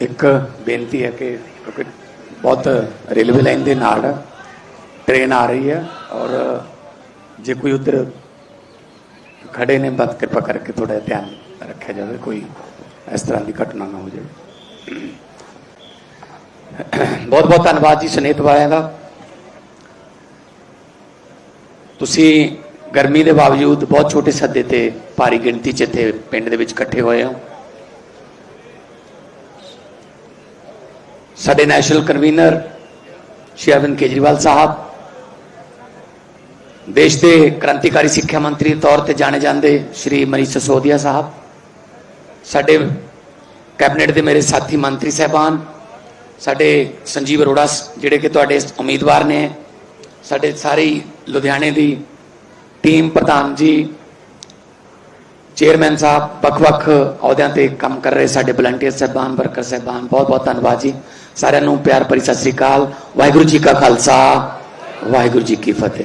ਇੱਕ ਬੇਨਤੀ ਹੈ ਕਿ ਕਿਉਂਕਿ ਬਹੁਤ ਰੇਲਵੇ ਲਾਈਨ ਦੇ ਨਾਲ ਟ੍ਰੇਨ ਆ ਰਹੀ ਹੈ ਔਰ ਜੇ ਕੋਈ ਉਧਰ ਖੜੇ ਨੇ, ਬਸ ਕਿਰਪਾ ਕਰਕੇ ਥੋੜਾ ਧਿਆਨ ਰੱਖਿਆ ਜਾਵੇ, ਕੋਈ ਇਸ ਤਰ੍ਹਾਂ ਦੀ ਘਟਨਾ ਨਾ ਹੋ ਜਾਵੇ। ਬਹੁਤ ਬਹੁਤ ਧੰਨਵਾਦ ਜੀ ਸੁਨੇਤ ਵਾਲਿਆਂ ਦਾ। ਤੁਸੀਂ ਗਰਮੀ ਦੇ ਬਾਵਜੂਦ ਬਹੁਤ ਛੋਟੇ ਸੱਦੇ ਤੇ ਭਾਰੀ ਗਿਣਤੀ ਚ ਇੱਥੇ ਪਿੰਡ ਦੇ ਵਿੱਚ ਇਕੱਠੇ ਹੋਏ ਹੋ। ਸਾਡੇ ਨੈਸ਼ਨਲ ਕਨਵੀਨਰ ਸ਼੍ਰੀ ਅਰਵਿੰਦ ਕੇਜਰੀਵਾਲ ਸਾਹਿਬ ਦੇਸ਼ ਦੇ ਕ੍ਰਾਂਤੀਕਾਰੀ ਸਿੱਖਿਆ ਮੰਤਰੀ ਦੇ ਤੌਰ ਤੇ ਜਾਣੇ ਜਾਂਦੇ ਸ਼੍ਰੀ ਮਨੀਸ਼ ਸਸੋਦੀਆ ਸਾਹਿਬ ਸਾਡੇ ਕੈਬਨਿਟ ਦੇ ਮੇਰੇ ਸਾਥੀ ਮੰਤਰੀ ਸਹਿਬਾਨ, ਸਾਡੇ ਸੰਜੀਵ ਅਰੋੜਾ ਜਿਹੜੇ ਕਿ ਤੁਹਾਡੇ ਉਮੀਦਵਾਰ ਨੇ, ਸਾਡੇ ਸਾਰੇ ਲੁਧਿਆਣੇ ਦੀ ਟੀਮ ਪ੍ਰਧਾਨ ਜੀ ਚੇਅਰਮੈਨ ਸਾਹਿਬ, ਵੱਖ-ਵੱਖ ਅਹੁਦਿਆਂ ਤੇ ਕੰਮ ਕਰ ਰਹੇ ਸਾਡੇ ਵਲੰਟੀਅਰ ਸਹਿਬਾਨ ਵਰਕਰ ਸਹਿਬਾਨ, ਬਹੁਤ-ਬਹੁਤ ਧੰਨਵਾਦ ਜੀ। ਸਾਰਿਆਂ ਨੂੰ ਪਿਆਰ ਭਰੀ ਸਤਿ ਸ੍ਰੀ ਅਕਾਲ। ਵਾਹਿਗੁਰੂ ਜੀ ਕਾ ਖਾਲਸਾ, ਵਾਹਿਗੁਰੂ ਜੀ ਕੀ ਫਤਿਹ।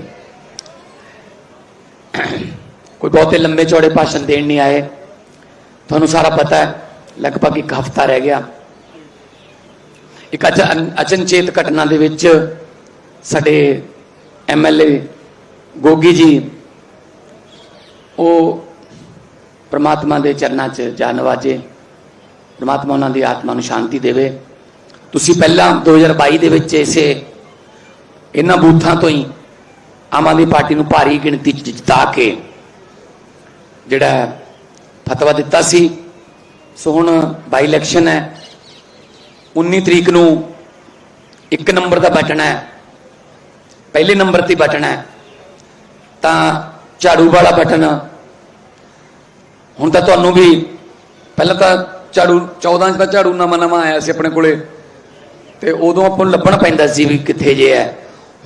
ਕੋਈ ਬਹੁਤੇ ਲੰਬੇ ਚੌੜੇ ਭਾਸ਼ਣ ਦੇਣ ਨਹੀਂ ਆਏ। ਤੁਹਾਨੂੰ ਸਾਰਾ ਪਤਾ ਹੈ, ਲਗਭਗ ਇੱਕ ਹਫਤਾ ਰਹਿ ਗਿਆ। ਇੱਕ ਅਚਨ- ਅਚਨਚੇਤ ਘਟਨਾ ਦੇ ਵਿੱਚ ਸਾਡੇ ਐਮਐਲਏ ਗੋਗੀ ਜੀ, ਉਹ ਪ੍ਰਮਾਤਮਾ ਦੇ ਚਰਨਾਂ 'ਚ ਜਾ ਨਵਾਜੇ। ਪ੍ਰਮਾਤਮਾ ਉਹਨਾਂ ਦੀ ਆਤਮਾ ਨੂੰ ਸ਼ਾਂਤੀ ਦੇਵੇ। ਤੁਸੀਂ ਪਹਿਲਾਂ 2022 ਦੇ ਵਿੱਚ ਇਸੇ ਇਹਨਾਂ ਬੂਥਾਂ ਤੋਂ ਹੀ ਆਮ ਆਦਮੀ ਪਾਰਟੀ ਨੂੰ ਭਾਰੀ ਗਿਣਤੀ 'ਚ ਜਿਤਾ ਕੇ ਜਿਹੜਾ ਫਤਵਾ ਦਿੱਤਾ ਸੀ। ਸੋ ਹੁਣ ਬਾਈ ਇਲੈਕਸ਼ਨ ਹੈ। 19 ਤਰੀਕ ਨੂੰ ਇੱਕ ਨੰਬਰ ਦਾ ਬਟਨ ਹੈ। ਪਹਿਲੇ ਨੰਬਰ ਤੇ ਬਟਨ ਹੈ। ਤਾਂ ਝਾੜੂ ਵਾਲਾ ਬਟਨ ਹੁਣ ਤਾਂ ਤੁਹਾਨੂੰ ਵੀ ਪਹਿਲਾਂ ਤਾਂ ਝਾੜੂ 14 ਚ ਤਾਂ ਝਾੜੂ ਨਵਾਂ ਨਵਾਂ ਆਇਆ ਸੀ ਆਪਣੇ ਕੋਲੇ। ਤੇ ਉਦੋਂ ਆਪਾਂ ਨੂੰ ਲੱਭਣਾ ਪੈਂਦਾ ਸੀ ਵੀ ਕਿੱਥੇ ਜੇ ਹੈ।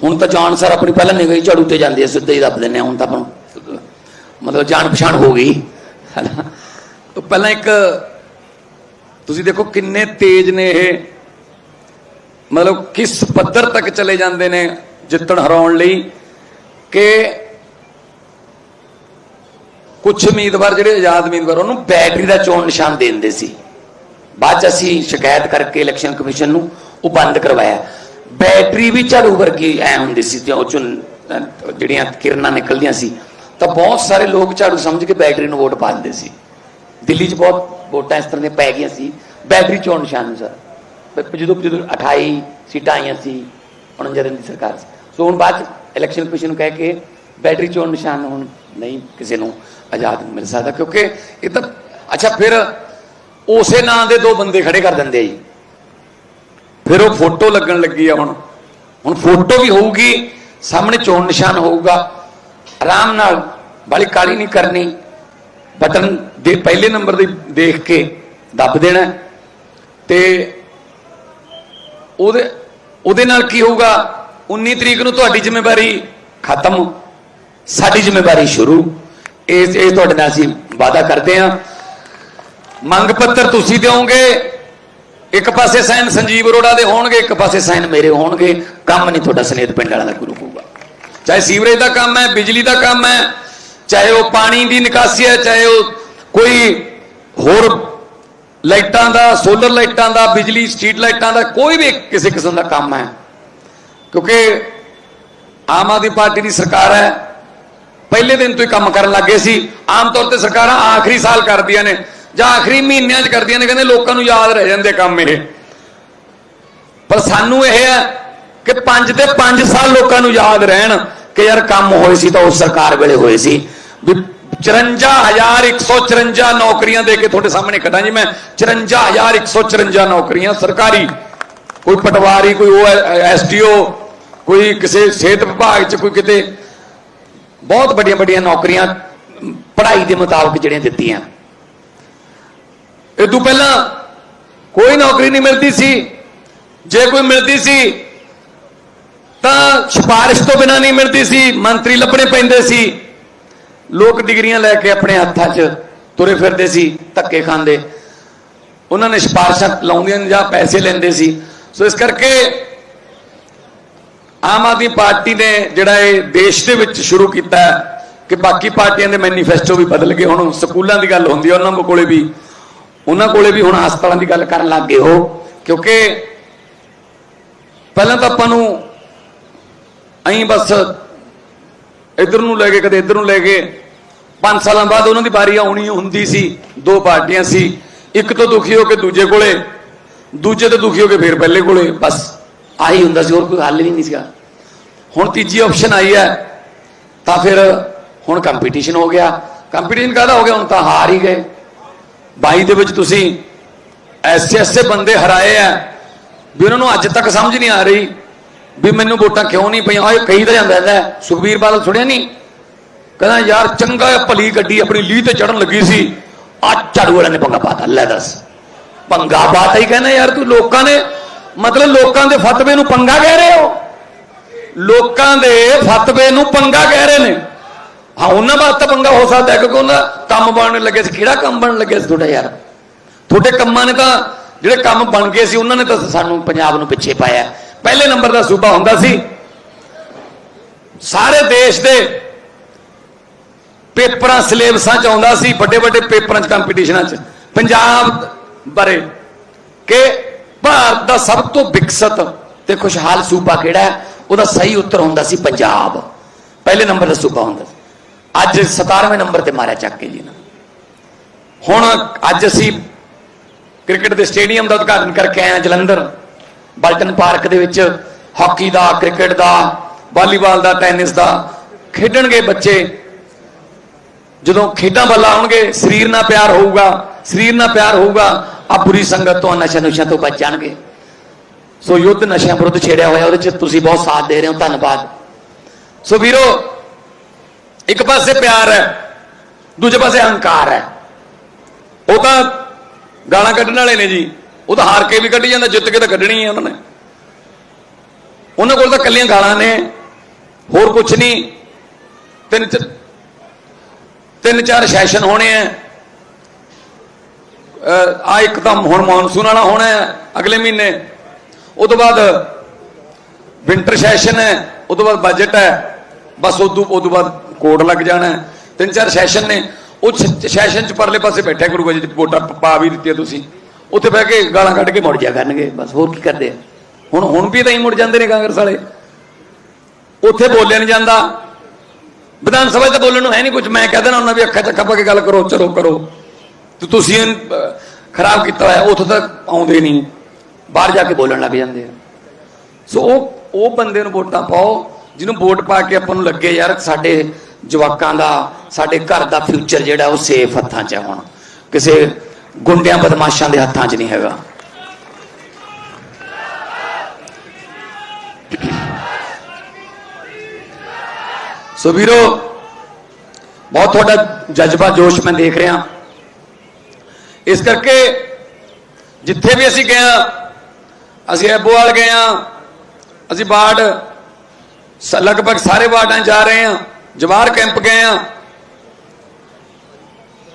ਹੁਣ ਤਾਂ ਜਾਣ ਸਰ ਆਪਣੀ ਪਹਿਲਾਂ ਨਿਗਾਹ ਹੀ ਝਾੜੂ ਤੇ ਜਾਂਦੀ ਹੈ ਸਿੱਧੇ ਹੀ ਦੱਬ ਦਿੰਦੇ ਹੁਣ ਤਾਂ ਆਪਾਂ ਨੂੰ ਮਤਲਬ ਜਾਣ ਪਛਾਣ ਹੋ ਗਈ। ਤਾਂ ਪਹਿਲਾਂ ਇੱਕ ਤੁਸੀਂ ਦੇਖੋ ਕਿੰਨੇ ਤੇਜ਼ ਨੇ ਇਹ। ਮਤਲਬ ਕਿਸ ਪੱਧਰ ਤੱਕ ਚਲੇ ਜਾਂਦੇ ਨੇ ਜਿੱਤਣ ਹਰਾਉਣ ਲਈ ਕਿ ਕੁਝ ਉਮੀਦਵਾਰ ਜਿਹੜੇ ਆਜ਼ਾਦ ਉਮੀਦਵਾਰ, ਉਹਨੂੰ ਬੈਟਰੀ ਦਾ ਚੋਣ ਨਿਸ਼ਾਨ ਦੇ ਦਿੰਦੇ ਸੀ। ਬਾਅਦ ਚ ਅਸੀਂ ਸ਼ਿਕਾਇਤ ਕਰਕੇ ਇਲੈਕਸ਼ਨ ਕਮਿਸ਼ਨ ਨੂੰ ਉਹ ਬੰਦ ਕਰਵਾਇਆ। ਬੈਟਰੀ ਵੀ ਝਾੜੂ ਵਰਗੀ ਐ ਹੁੰਦੀ ਸੀ ਤੇ ਉਹ ਚੋਂ ਜਿਹੜੀਆਂ ਕਿਰਨਾਂ ਨਿਕਲਦੀਆਂ ਸੀ, ਤਾਂ ਬਹੁਤ ਸਾਰੇ ਲੋਕ ਝਾੜੂ ਸਮਝ ਕੇ ਬੈਟਰੀ ਨੂੰ ਵੋਟ ਪਾ ਦਿੰਦੇ ਸੀ। ਦਿੱਲੀ 'ਚ ਬਹੁਤ ਵੋਟਾਂ ਇਸ ਤਰ੍ਹਾਂ ਦੀਆਂ ਪੈ ਗਈਆਂ ਸੀ। ਬੈਟਰੀ ਚੋਣ ਨਿਸ਼ਾਨ ਸਰ। ਜਦੋਂ ਜਦੋਂ 28 ਸੀਟਾਂ ਆਈਆਂ ਸੀ 49 ਦੀ ਸਰਕਾਰ ਸੀ। ਸੋ ਹੁਣ ਬਾਅਦ 'ਚ ਇਲੈਕਸ਼ਨ ਕਮਿਸ਼ਨ ਨੂੰ ਕਹਿ ਕੇ ਬੈਟਰੀ ਚੋਣ ਨਿਸ਼ਾਨ ਹੁਣ ਨਹੀਂ ਕਿਸੇ ਨੂੰ ਆਜ਼ਾਦ ਮਿਲ ਸਕਦਾ ਕਿਉਂਕਿ ਇਹ ਤਾਂ, ਅੱਛਾ, ਫਿਰ ਉਸੇ ਨਾਂ ਦੇ ਦੋ ਬੰਦੇ ਖੜੇ ਕਰ ਦਿੰਦੇ ਆ ਜੀ। ਫਿਰ ਉਹ ਫੋਟੋ ਲੱਗਣ ਲੱਗੀ ਆ ਹੁਣ। ਹੁਣ ਫੋਟੋ ਵੀ ਹੋਊਗੀ, ਸਾਹਮਣੇ ਚੋਣ ਨਿਸ਼ਾਨ ਹੋਊਗਾ। ਆਰਾਮ ਨਾਲ ਬਾਲੀ ਕਾਲੀ ਨਹੀਂ ਕਰਨੀ। ਬਟਨ ਦੇ ਪਹਿਲੇ ਨੰਬਰ ਦੇ ਦੇਖ ਕੇ ਦੱਬ ਦੇਣਾ। ਹੈ ਤੇ ਉਹਦੇ ਉਹਦੇ ਨਾਲ ਕੀ ਹੋਊਗਾ? 19 ਤਰੀਕ ਨੂੰ ਤੁਹਾਡੀ ਜ਼ਿੰਮੇਵਾਰੀ ਖਤਮ। ਸਾਡੀ ਜ਼ਿੰਮੇਵਾਰੀ ਸ਼ੁਰੂ। ਇਹ ਇਹ ਤੁਹਾਡੇ ਨਾਲ ਅਸੀਂ ਵਾਅਦਾ ਕਰਦੇ ਹਾਂ। ਮੰਗ ਪੱਤਰ ਤੁਸੀਂ ਦਿਓਗੇ। ਇੱਕ ਪਾਸੇ ਸਾਈਨ ਸੰਜੀਵ ਅਰੋੜਾ ਦੇ ਹੋਣਗੇ, ਇੱਕ ਪਾਸੇ ਸਾਈਨ ਮੇਰੇ ਹੋਣਗੇ। ਕੰਮ ਨਹੀਂ ਤੁਹਾਡਾ ਸਨੇਤ ਪਿੰਡ ਵਾਲਾ ਦਾ ਗੁਰੂ ਹੋਊਗਾ ਚਾਹੇ ਸੀਵਰੇਜ ਦਾ ਕੰਮ ਹੈ, ਬਿਜਲੀ ਦਾ ਕੰਮ ਹੈ, ਚਾਹੇ ਉਹ ਪਾਣੀ ਦੀ ਨਿਕਾਸੀ ਹੈ, ਚਾਹੇ ਉਹ ਕੋਈ ਹੋਰ ਲਾਈਟਾਂ ਦਾ, ਸੋਲਰ ਲਾਈਟਾਂ ਦਾ, ਬਿਜਲੀ ਸਟਰੀਟ ਲਾਈਟਾਂ ਦਾ, ਕੋਈ ਵੀ ਕਿਸੇ ਕਿਸਮ ਦਾ ਕੰਮ ਹੈ। ਕਿਉਂਕਿ ਆਮ ਆਦਮੀ ਪਾਰਟੀ ਦੀ ਸਰਕਾਰ ਹੈ। ਪਹਿਲੇ ਦਿਨ ਤੋਂ ਹੀ ਕੰਮ ਕਰਨ ਲੱਗੇ ਸੀ। ਆਮ ਤੌਰ ਤੇ ਸਰਕਾਰਾਂ ਆਖਰੀ ਸਾਲ ਕਰਦੀਆਂ ਨੇ। ਜਾਂ ਆਖਰੀ ਮਹੀਨਿਆਂ 'ਚ ਕਰਦੀਆਂ ਨੇ, ਕਹਿੰਦੇ ਲੋਕਾਂ ਨੂੰ ਯਾਦ ਰਹਿ ਜਾਂਦੇ ਕੰਮ ਇਹ। ਪਰ ਸਾਨੂੰ ਇਹ ਹੈ ਕਿ 5 ਤੇ 5 ਸਾਲ ਲੋਕਾਂ ਨੂੰ ਯਾਦ ਰਹਿਣ ਕਿ ਯਾਰ ਕੰਮ ਹੋਏ ਸੀ ਤਾਂ ਉਸ ਸਰਕਾਰ ਵੇਲੇ ਹੋਏ ਸੀ। ਵੀ 54154 ਨੌਕਰੀਆਂ ਦੇ ਕੇ ਤੁਹਾਡੇ ਸਾਹਮਣੇ ਖੜਾ ਜੀ ਮੈਂ। 54154 ਨੌਕਰੀਆਂ, ਸਰਕਾਰੀ। ਕੋਈ ਪਟਵਾਰੀ, ਕੋਈ ਉਹ ਐਸਡੀਓ ਕੋਈ ਕਿਸੇ ਸਿਹਤ ਵਿਭਾਗ 'ਚ, ਕੋਈ ਕਿਤੇ। ਬਹੁਤ ਵੱਡੀਆਂ ਵੱਡੀਆਂ ਨੌਕਰੀਆਂ ਪੜ੍ਹਾਈ ਦੇ ਮੁਤਾਬਕ ਜਿਹੜੀਆਂ ਦਿੱਤੀਆਂ। ਇਹ ਤੋਂ ਪਹਿਲਾਂ ਕੋਈ ਨੌਕਰੀ ਨਹੀਂ ਮਿਲਦੀ ਸੀ। ਜੇ ਕੋਈ ਮਿਲਦੀ ਸੀ, ਤਾਂ ਸਿਫਾਰਿਸ਼ ਤੋਂ ਬਿਨਾ ਨਹੀਂ ਮਿਲਦੀ ਸੀ। ਮੰਤਰੀ ਲੱਭਣੇ ਪੈਂਦੇ ਸੀ। ਲੋਕ ਡਿਗਰੀਆਂ ਲੈ ਕੇ ਆਪਣੇ ਹੱਥਾਂ 'ਚ ਤੁਰੇ ਫਿਰਦੇ ਸੀ, ਧੱਕੇ ਖਾਂਦੇ। ਉਹਨਾਂ ਨੇ ਸਿਫਾਰਿਸ਼ਾਂ ਲਾਉਂਦੀਆਂ ਜਾਂ ਪੈਸੇ ਲੈਂਦੇ ਸੀ। ਸੋ ਇਸ ਕਰਕੇ ਆਮ ਆਦਮੀ ਪਾਰਟੀ ਨੇ ਜਿਹੜਾ ਇਹ ਦੇਸ਼ ਦੇ ਵਿੱਚ ਸ਼ੁਰੂ ਕੀਤਾ ਕਿ ਬਾਕੀ ਪਾਰਟੀਆਂ ਦੇ ਮੈਨੀਫੈਸਟੋ ਵੀ ਬਦਲ ਗਏ। ਹੁਣ ਸਕੂਲਾਂ ਦੀ ਗੱਲ ਹੁੰਦੀ ਹੈ ਉਹਨਾਂ ਕੋਲੇ ਵੀ ਉਹਨਾਂ ਕੋਲੇ ਵੀ ਹੁਣ ਹਸਪਤਾਲਾਂ ਦੀ ਗੱਲ ਕਰਨ ਲੱਗ ਗਏ ਹੋ, ਕਿਉਂਕਿ ਪਹਿਲਾਂ ਤਾਂ ਆਪਾਂ ਨੂੰ ਐਂ ਬਸ ਇਧਰ ਨੂੰ ਲੈ ਕੇ ਕਦੇ ਇਧਰ ਨੂੰ ਲੈ ਕੇ 5 ਸਾਲਾਂ ਬਾਅਦ ਉਹਨਾਂ ਦੀ ਵਾਰੀ ਆਉਣੀ ਹੁੰਦੀ ਸੀ, ਦੋ ਪਾਰਟੀਆਂ ਸੀ, ਇੱਕ ਤੋਂ ਦੁਖੀ ਹੋ ਕੇ ਦੂਜੇ ਕੋਲੇ, ਦੂਜੇ ਤੋਂ ਦੁਖੀ ਹੋ ਕੇ ਫਿਰ ਪਹਿਲੇ ਕੋਲੇ, ਬਸ ਆਹੀ ਹੁੰਦਾ ਸੀ, ਹੋਰ ਕੋਈ ਹੱਲ ਵੀ ਨਹੀਂ ਸੀਗਾ। ਹੁਣ ਤੀਜੀ ਆਪਸ਼ਨ ਆਈ ਹੈ, ਤਾਂ ਫਿਰ ਹੁਣ ਕੰਪੀਟੀਸ਼ਨ ਹੋ ਗਿਆ। ਕੰਪੀਟੀਸ਼ਨ ਕਾਹਦਾ ਹੋ ਗਿਆ? ਹੁਣ ਤਾਂ ਹਾਰ ਹੀ ਗਏ। 22 ਦੇ ਵਿੱਚ ਤੁਸੀਂ ਐਸੇ ਐਸੇ ਬੰਦੇ ਹਰਾਏ ਆ ਵੀ ਉਹਨਾਂ ਨੂੰ ਅੱਜ ਤੱਕ ਸਮਝ ਨਹੀਂ ਆ ਰਹੀ ਵੀ ਮੈਨੂੰ ਵੋਟਾਂ ਕਿਉਂ ਨਹੀਂ ਪਈਆਂ। ਆਏ ਕਹੀ ਤਾਂ ਜਾਂਦਾ ਹੈ ਸੁਖਬੀਰ ਬਾਦਲ ਸੁਣਿਆ ਨਹੀਂ? ਕਹਿੰਦਾ, ਯਾਰ ਚੰਗਾ ਭਲੀ ਗੱਡੀ ਆਪਣੀ ਲੀਹ ਤੇ ਚੜਨ ਲੱਗੀ ਸੀ। ਅੱਜ ਝਾੜੂ ਵਾਲਿਆਂ ਨੇ ਪੰਗਾ ਪਾਤਾ। ਲੈ ਦੱਸ। ਪੰਗਾ ਪਾਤਾ ਹੀ ਕਹਿੰਦਾ, ਯਾਰ ਤੂੰ ਲੋਕਾਂ ਨੇ ਮਤਲਬ ਲੋਕਾਂ ਦੇ ਫਤਵੇ ਨੂੰ ਪੰਗਾ ਕਹਿ ਰਹੇ ਹੋ? ਲੋਕਾਂ ਦੇ ਫਤਵੇ ਨੂੰ ਪੰਗਾ ਕਹਿ ਰਹੇ ਨੇ। ਹਾਂ, ਉਹਨਾਂ ਵਾਸਤੇ ਪੰਗਾ ਹੋ ਸਕਦਾ ਕਿਉਂਕਿ ਉਹਨਾਂ ਕੰਮ ਬਣਨ ਲੱਗੇ ਸੀ। ਕਿਹੜਾ ਕੰਮ ਬਣਨ ਲੱਗਿਆ ਸੀ ਤੁਹਾਡਾ ਯਾਰ? ਤੁਹਾਡੇ ਕੰਮਾਂ ਨੇ ਤਾਂ ਜਿਹੜੇ ਕੰਮ ਬਣ ਗਏ ਸੀ, ਉਹਨਾਂ ਨੇ ਤਾਂ ਸਾਨੂੰ ਪੰਜਾਬ ਨੂੰ ਪਿੱਛੇ ਪਾਇਆ। ਪਹਿਲੇ ਨੰਬਰ ਦਾ ਸੂਬਾ ਹੁੰਦਾ ਸੀ। ਸਾਰੇ ਦੇਸ਼ ਦੇ ਪੇਪਰਾਂ ਸਿਲੇਬਸਾਂ ਚ ਆਉਂਦਾ ਸੀ ਵੱਡੇ ਵੱਡੇ ਪੇਪਰਾਂ ਚ ਕੰਪੀਟੀਸ਼ਨਾਂ ਚ। ਪੰਜਾਬ ਬਾਰੇ ਕਿ ਭਾਰਤ ਦਾ ਸਭ ਤੋਂ ਵਿਕਸਿਤ ਤੇ ਖੁਸ਼ਹਾਲ ਸੂਬਾ ਕਿਹੜਾ ਹੈ? ਉਹਦਾ ਸਹੀ ਉੱਤਰ ਹੁੰਦਾ ਸੀ ਪੰਜਾਬ। ਪਹਿਲੇ ਨੰਬਰ ਦਾ ਸੂਬਾ ਹੁੰਦਾ ਸੀ। ਅੱਜ 17ਵੇਂ ਨੰਬਰ ਤੇ ਮਾਰਿਆ ਚੱਕ ਕੇ ਜੀ ਨਾ। ਹੁਣ ਅੱਜ ਅਸੀਂ ਕ੍ਰਿਕਟ ਦੇ ਸਟੇਡੀਅਮ ਦਾ ਉਦਘਾਟਨ ਕਰਕੇ ਆਏ ਹਾਂ ਜਲੰਧਰ। ਬਲਟਨ ਪਾਰਕ ਦੇ ਵਿੱਚ ਹਾਕੀ ਦਾ, ਕ੍ਰਿਕਟ ਦਾ, ਵਾਲੀਬਾਲ ਦਾ, ਟੈਨਿਸ ਦਾ ਖੇਡਣਗੇ ਬੱਚੇ। ਜਦੋਂ ਖੇਡਾਂ ਵੱਲ ਆਉਣਗੇ, ਸਰੀਰ ਨਾਲ ਪਿਆਰ ਹੋਊਗਾ, ਸਰੀਰ ਨਾਲ ਪਿਆਰ ਹੋਊਗਾ, ਆ ਬੁਰੀ ਸੰਗਤ ਤੋਂ ਨਸ਼ਾ ਨੁਸ਼ਾ ਤੋਂ ਬਚ ਜਾਣਗੇ। ਸੋ ਯੁੱਧ ਨਸ਼ਿਆਂ ਵਿਰੁੱਧ ਛੇੜਿਆ ਹੋਇਆ, ਉਹਦੇ ਚ ਤੁਸੀਂ ਬਹੁਤ ਸਾਥ ਦੇ ਰਹੇ ਹੋ, ਧੰਨਵਾਦ। ਸੋ ਵੀਰੋ ਇੱਕ ਪਾਸੇ ਪਿਆਰ ਹੈ, ਦੂਜੇ ਪਾਸੇ ਹੰਕਾਰ ਹੈ। ਉਹ ਤਾਂ ਗਾਲਾਂ ਕੱਢਣ ਵਾਲੇ ਨੇ ਜੀ। ਉਹ ਤਾਂ ਹਾਰ ਕੇ ਵੀ ਕੱਢੀ ਜਾਂਦਾ, ਜਿੱਤ ਕੇ ਤਾਂ ਕੱਢਣੀ ਹੈ ਉਹਨਾਂ ਨੇ। ਉਹਨਾਂ ਕੋਲ ਤਾਂ ਕੱਲੀਆਂ ਗਾਲਾਂ ਨੇ, ਹੋਰ ਕੁਝ ਨਹੀਂ। ਤਿੰਨ ਚ- ਤਿੰਨ ਚਾਰ ਸੈਸ਼ਨ ਹੋਣੇ ਆ। ਆ ਇੱਕ ਤਾਂ ਹੁਣ ਮੌਨਸੂਨ ਵਾਲਾ ਹੋਣਾ ਹੈ, ਅਗਲੇ ਮਹੀਨੇ। ਉਹ ਤੋਂ ਬਾਅਦ ਵਿੰਟਰ ਸੈਸ਼ਨ ਹੈ, ਉਹ ਤੋਂ ਬਾਅਦ ਬਜਟ ਹੈ। ਬਸ ਉਦੋਂ ਤੋਂ ਬਾਅਦ ਕੋਡ ਲੱਗ ਜਾਣਾ ਤਿੰਨ ਚਾਰ ਸੈਸ਼ਨ ਨੇ। ਉਹ ਸੈਸ਼ਨ ਚ ਪਰਲੇ ਪਾਸੇ ਬੈਠਿਆ ਕਰੂਗਾ ਜੇ ਵੋਟਾਂ ਪਾ ਵੀ ਦਿੱਤੀਆਂ ਤੁਸੀਂ। ਉੱਥੇ ਬਹਿ ਕੇ ਗਾਲਾਂ ਕੱਢ ਕੇ ਮੁੜ ਜਾ ਕਰਨਗੇ। ਬਸ ਹੋਰ ਕੀ ਕਰਦੇ ਆ। ਹੁਣ ਹੁਣ ਵੀ ਤਾਂ ਹੀ ਮੁੜ ਜਾਂਦੇ ਨੇ ਕਾਂਗਰਸ ਵਾਲੇ। ਉੱਥੇ ਬੋਲਿਆ ਨਹੀਂ ਜਾਂਦਾ। ਵਿਧਾਨ ਸਭਾ 'ਚ ਬੋਲਣ ਨੂੰ ਹੈ ਨਹੀਂ ਕੁਝ ਮੈਂ ਕਹਿ ਦੇਣਾ ਉਹਨਾਂ ਵੀ ਅੱਖਾਂ ਚੱਕਾ ਪਾ ਕੇ ਗੱਲ ਕਰੋ, ਚਲੋ ਕਰੋ। ਤੇ ਤੁਸੀਂ ਖਰਾਬ ਕੀਤਾ ਹੋਇਆ, ਉੱਥੋਂ ਤੱਕ ਆਉਂਦੇ ਨਹੀਂ। ਬਾਹਰ ਜਾ ਕੇ ਬੋਲਣ ਲੱਗ ਜਾਂਦੇ ਆ। ਸੋ ਉਹ ਉਹ ਬੰਦੇ ਨੂੰ ਵੋਟਾਂ ਪਾਓ। ਜਿਹਨੂੰ ਵੋਟ ਪਾ ਕੇ ਆਪਾਂ ਨੂੰ ਲੱਗੇ, ਯਾਰ ਸਾਡੇ ਜਵਾਕਾਂ ਦਾ, ਸਾਡੇ ਘਰ ਦਾ ਫਿਊਚਰ ਜਿਹੜਾ, ਉਹ ਸੇਫ ਹੱਥਾਂ 'ਚ ਹੈ ਹੁਣ। ਕਿਸੇ ਗੁੰਡਿਆਂ ਬਦਮਾਸ਼ਾਂ ਦੇ ਹੱਥਾਂ 'ਚ ਨਹੀਂ ਹੈਗਾ। ਸੋ ਵੀਰੋ, ਬਹੁਤ ਤੁਹਾਡਾ ਜਜ਼ਬਾ, ਜੋਸ਼ ਮੈਂ ਦੇਖ ਰਿਹਾ। ਇਸ ਕਰਕੇ ਜਿੱਥੇ ਵੀ ਅਸੀਂ ਗਏ ਹਾਂ, ਅਸੀਂ ਐਬੋਵਾਲ ਗਏ ਹਾਂ, ਅਸੀਂ ਬਾੜ ਲਗਭਗ ਸਾਰੇ ਵਾਰਡਾਂ ਜਾ ਰਹੇ ਹਾਂ। ਜਵਾਰ ਕੈਂਪ ਗਏ ਹਾਂ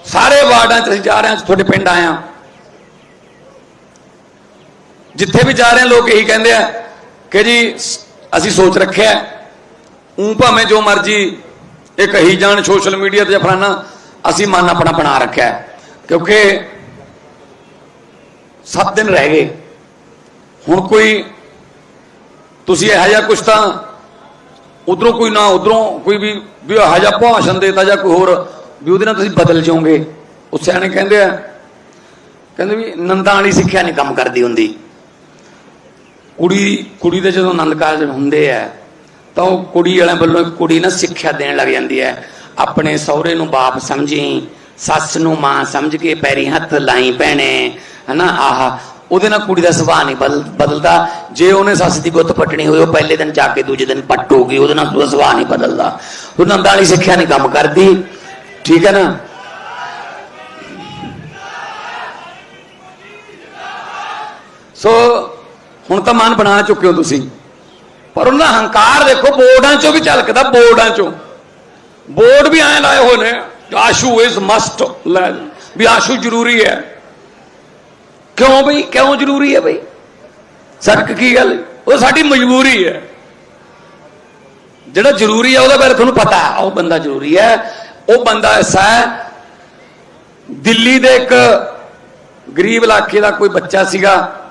ਸਾਰੇ ਵਾਰਡਾਂ 'ਚ ਅਸੀਂ ਜਾ ਰਹੇ ਹਾਂ ਤੁਹਾਡੇ ਪਿੰਡ ਆਏ ਹਾਂ ਜਿੱਥੇ ਵੀ ਜਾ ਰਹੇ ਹਾਂ ਲੋਕ ਇਹੀ ਕਹਿੰਦੇ ਆ ਕਿ ਜੀ, ਅਸੀਂ ਸੋਚ ਰੱਖਿਆ ਉਂ ਭਾਵੇਂ ਜੋ ਮਰਜ਼ੀ ਇਹ ਕਹੀ ਜਾਣ ਸੋਸ਼ਲ ਮੀਡੀਆ ਤੇ ਜਾਂ ਅਸੀਂ ਮਨ ਆਪਣਾ ਬਣਾ ਰੱਖਿਆ ਕਿਉਂਕਿ 7 ਦਿਨ ਰਹਿ ਗਏ। ਹੁਣ ਕੋਈ ਤੁਸੀਂ ਇਹੋ ਜਿਹਾ ਕੁਛ ਤਾਂ ਉਧਰੋਂ ਕੋਈ ਨਾ, ਉਧਰੋਂ ਕੋਈ ਵੀ ਵੀ ਇਹੋ ਭਾਸ਼ਣ ਦੇਤਾ ਜਾਂ ਕੋਈ ਹੋਰ, ਵੀ ਉਹਦੇ ਨਾਲ ਤੁਸੀਂ ਬਦਲ ਜਾਓਗੇ। ਉਹ ਸਿਆਣੇ ਕਹਿੰਦੇ ਆ, ਕਹਿੰਦੇ ਵੀ ਨੰਦਾਂ ਵਾਲੀ ਸਿੱਖਿਆ ਨਹੀਂ ਕੰਮ ਕਰਦੀ ਹੁੰਦੀ। ਕੁੜੀ ਕੁੜੀ ਦੇ ਜਦੋਂ ਆਨੰਦ ਕਾਰਜ ਹੁੰਦੇ ਆ, ਤਾਂ ਉਹ ਕੁੜੀ ਵਾਲਿਆਂ ਵੱਲੋਂ ਕੁੜੀ ਨਾ ਸਿੱਖਿਆ ਦੇਣ ਲੱਗ ਜਾਂਦੀ ਹੈ ਆਪਣੇ ਸਹੁਰੇ ਨੂੰ ਬਾਪ ਸਮਝੀ, ਸੱਸ ਨੂੰ ਮਾਂ ਸਮਝ ਕੇ ਪੈਰੀ ਹੱਥ ਲਾਈ ਭੈਣੇ ਹਨਾ? ਆਹ ਉਹਦੇ ਨਾਲ ਕੁੜੀ ਦਾ ਸੁਭਾਅ ਨਹੀਂ ਬਦਲ ਬਦਲਦਾ। ਜੇ ਉਹਨੇ ਸੱਸ ਦੀ ਗੁੱਤ ਪੱਟਣੀ ਹੋਈ ਉਹ ਪਹਿਲੇ ਦਿਨ ਜਾ ਕੇ ਦੂਜੇ ਦਿਨ ਪੱਟੂਗੀ, ਉਹਦੇ ਨਾਲ ਉਹਦਾ ਸੁਭਾਅ ਨਹੀਂ ਬਦਲਦਾ। ਉਹ ਨੰਦਾਂ ਵਾਲੀ ਸਿੱਖਿਆ ਨਹੀਂ ਕੰਮ ਕਰਦੀ। ਠੀਕ ਹੈ ਨਾ? ਸੋ, ਹੁਣ ਤਾਂ ਮਨ ਬਣਾ ਚੁੱਕੇ ਹੋ ਤੁਸੀਂ। ਪਰ ਉਹਨਾਂ ਦਾ ਹੰਕਾਰ ਦੇਖੋ, ਬੋਰਡਾਂ ਚੋਂ ਵੀ ਝਲਕਦਾ, ਬੋਰਡਾਂ ਚੋਂ। ਬੋਰਡ ਵੀ ਐਂ ਲਾਏ ਹੋਏ ਨੇ, ਆਸ਼ੂ ਇਜ਼ ਮਸਟ ਲੈ। ਵੀ ਆਸ਼ੂ ਜ਼ਰੂਰੀ ਹੈ। ਕਿਉਂ ਬਈ? ਕਿਉਂ ਜ਼ਰੂਰੀ ਹੈ ਬਈ? ਸੜਕ ਕੀ ਗੱਲ? ਉਹ ਸਾਡੀ ਮਜਬੂਰੀ ਹੈ। ਜਿਹੜਾ ਜ਼ਰੂਰੀ ਹੈ, ਉਹਦੇ ਬਾਰੇ ਤੁਹਾਨੂੰ ਪਤਾ ਹੈ। ਉਹ ਬੰਦਾ ਜ਼ਰੂਰੀ ਹੈ। ਉਹ ਬੰਦਾ ਐਸਾ ਹੈ, ਦਿੱਲੀ ਦੇ ਇੱਕ ਗਰੀਬ ਇਲਾਕੇ ਦਾ ਕੋਈ ਬੱਚਾ ਸੀਗਾ।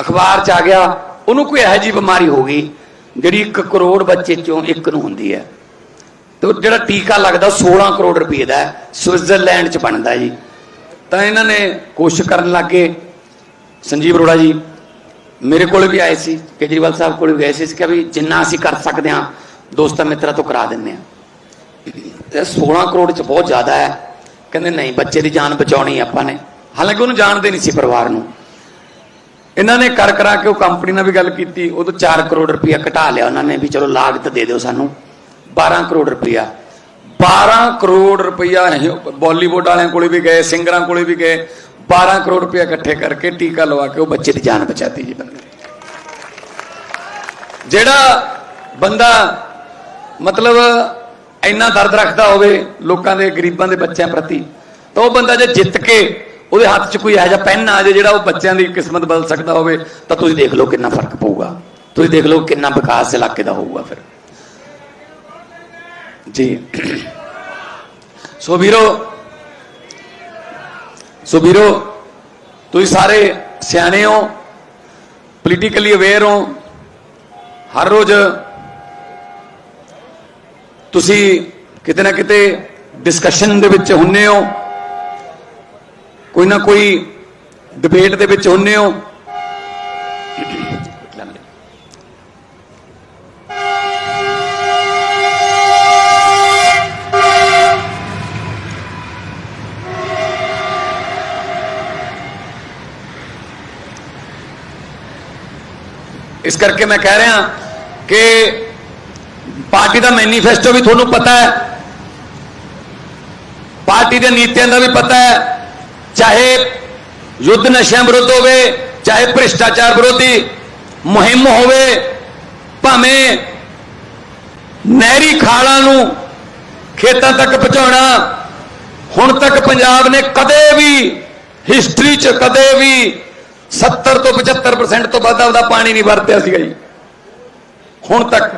ਅਖਬਾਰ 'ਚ ਆ ਗਿਆ। ਉਹਨੂੰ ਕੋਈ ਇਹੋ ਜਿਹੀ ਬਿਮਾਰੀ ਹੋ ਗਈ, ਜਿਹੜੀ 1 ਕਰੋੜ ਬੱਚੇ ਚੋਂ ਇੱਕ ਨੂੰ ਹੁੰਦੀ ਹੈ। ਤੇ ਉਹ ਜਿਹੜਾ ਟੀਕਾ ਲੱਗਦਾ, ਉਹ 16 ਕਰੋੜ ਰੁਪਏ ਦਾ ਹੈ। ਸਵਿਟਜ਼ਰਲੈਂਡ 'ਚ ਬਣਦਾ ਜੀ। ਤਾਂ ਇਹਨਾਂ ਨੇ ਕੋਸ਼ਿਸ਼ ਕਰਨ ਲੱਗੇ। ਸੰਜੀਵ ਅਰੋੜਾ ਜੀ, ਮੇਰੇ ਕੋਲ ਵੀ ਆਏ ਸੀ, ਕੇਜਰੀਵਾਲ ਸਾਹਿਬ ਕੋਲ ਵੀ ਗਏ ਸੀ ਕਿ ਵੀ ਜਿੰਨਾ ਅਸੀਂ ਕਰ ਸਕਦੇ ਹਾਂ, ਦੋਸਤਾਂ ਮਿੱਤਰਾਂ ਤੋਂ ਕਰਾ ਦਿੰਦੇ ਹਾਂ। ਤੇ 16 ਕਰੋੜ 'ਚ ਬਹੁਤ ਜ਼ਿਆਦਾ ਹੈ। ਕਹਿੰਦੇ ਨਹੀਂ, ਬੱਚੇ ਦੀ ਜਾਨ ਬਚਾਉਣੀ ਆਪਾਂ ਨੇ। ਹਾਲਾਂਕਿ ਉਹਨੂੰ ਜਾਣਦੇ ਨਹੀਂ ਸੀ ਪਰਿਵਾਰ ਨੂੰ। ਇਹਨਾਂ ਨੇ ਕਰ ਕਰਾ ਕੇ ਉਹ ਕੰਪਨੀ ਨਾਲ ਵੀ ਗੱਲ ਕੀਤੀ, ਉਹ ਤੋਂ 4 ਕਰੋੜ ਰੁਪਇਆ ਘਟਾ ਲਿਆ ਉਹਨਾਂ ਨੇ ਵੀ ਚਲੋ ਲਾਗਤ ਦੇ ਦਿਓ ਸਾਨੂੰ। 12 ਕਰੋੜ ਰੁਪਇਆ। 12 ਕਰੋੜ ਰੁਪਇਆ ਬਾਲੀਵੁੱਡ ਵਾਲਿਆਂ ਕੋਲੇ ਵੀ ਗਏ, ਸਿੰਗਰਾਂ ਕੋਲੇ ਵੀ ਗਏ। 12 ਕਰੋੜ ਰੁਪਇਆ ਇਕੱਠੇ ਕਰਕੇ ਟੀਕਾ ਲਵਾ ਕੇ ਉਹ ਬੱਚੇ ਦੀ ਜਾਨ ਬਚਾਤੀ ਜੀ ਬੰਦੇ ਜਿਹੜਾ ਬੰਦਾ ਮਤਲਬ ਇੰਨਾ ਦਰਦ ਰੱਖਦਾ ਹੋਵੇ ਲੋਕਾਂ ਦੇ, ਗਰੀਬਾਂ ਦੇ ਬੱਚਿਆਂ ਪ੍ਰਤੀ, ਤਾਂ ਉਹ ਬੰਦਾ ਜੇ ਜਿੱਤ ਕੇ ਉਹਦੇ ਹੱਥ 'ਚ ਕੋਈ ਇਹੋ ਜਿਹਾ ਪੈਨ ਆ ਜਾਏ ਜਿਹੜਾ ਉਹ ਬੱਚਿਆਂ ਦੀ ਕਿਸਮਤ ਬਦਲ ਸਕਦਾ ਹੋਵੇ, ਤਾਂ ਤੁਸੀਂ ਦੇਖ ਲਓ ਕਿੰਨਾ ਫ਼ਰਕ ਪਊਗਾ। ਤੁਸੀਂ ਦੇਖ ਲਓ ਕਿੰਨਾ ਵਿਕਾਸ ਇਲਾਕੇ ਦਾ ਹੋਊਗਾ ਫਿਰ। ਜੀ। ਸੋ ਵੀਰੋ ਸੋ ਵੀਰੋ, ਤੁਸੀਂ ਸਾਰੇ ਸਿਆਣੇ ਹੋ ਪੋਲੀਟੀਕਲੀ ਅਵੇਅਰ ਹੋ, ਹਰ ਰੋਜ਼ ਤੁਸੀਂ ਕਿਤੇ ਨਾ ਕਿਤੇ ਡਿਸਕਸ਼ਨ ਦੇ ਵਿੱਚ ਹੁੰਨੇ ਹੋ, ਕੋਈ ਨਾ ਕੋਈ ਡਿਬੇਟ ਦੇ ਵਿੱਚ ਹੁੰਨੇ ਹੋ ਇਸ ਕਰਕੇ ਮੈਂ ਕਹਿ ਰਿਹਾ ਕਿ ਪਾਰਟੀ ਦਾ ਮੈਨੀਫੈਸਟੋ ਵੀ ਤੁਹਾਨੂੰ ਪਤਾ ਹੈ। ਪਾਰਟੀ ਦੇ ਨੀਤੀਆਂ ਦਾ ਵੀ ਪਤਾ ਹੈ। ਚਾਹੇ ਯੁੱਧ ਨਸ਼ਿਆਂ ਵਿਰੁੱਧ ਹੋਵੇ, ਚਾਹੇ ਭ੍ਰਿਸ਼ਟਾਚਾਰ ਵਿਰੋਧੀ ਮੁਹਿੰਮ ਹੋਵੇ, ਭਾਵੇਂ ਨਹਿਰੀ ਖਾਲਾਂ ਨੂੰ ਖੇਤਾਂ ਤੱਕ ਪਹੁੰਚਾਉਣਾ, ਹੁਣ ਤੱਕ ਪੰਜਾਬ ਨੇ ਕਦੇ ਵੀ ਹਿਸਟਰੀ 'ਚ ਕਦੇ ਵੀ 70 ਤੋਂ 75% ਤੋਂ ਵੱਧ ਆਪਦਾ ਪਾਣੀ ਨਹੀਂ ਵਰਤਿਆ ਸੀਗਾ ਜੀ। ਹੁਣ ਤੱਕ।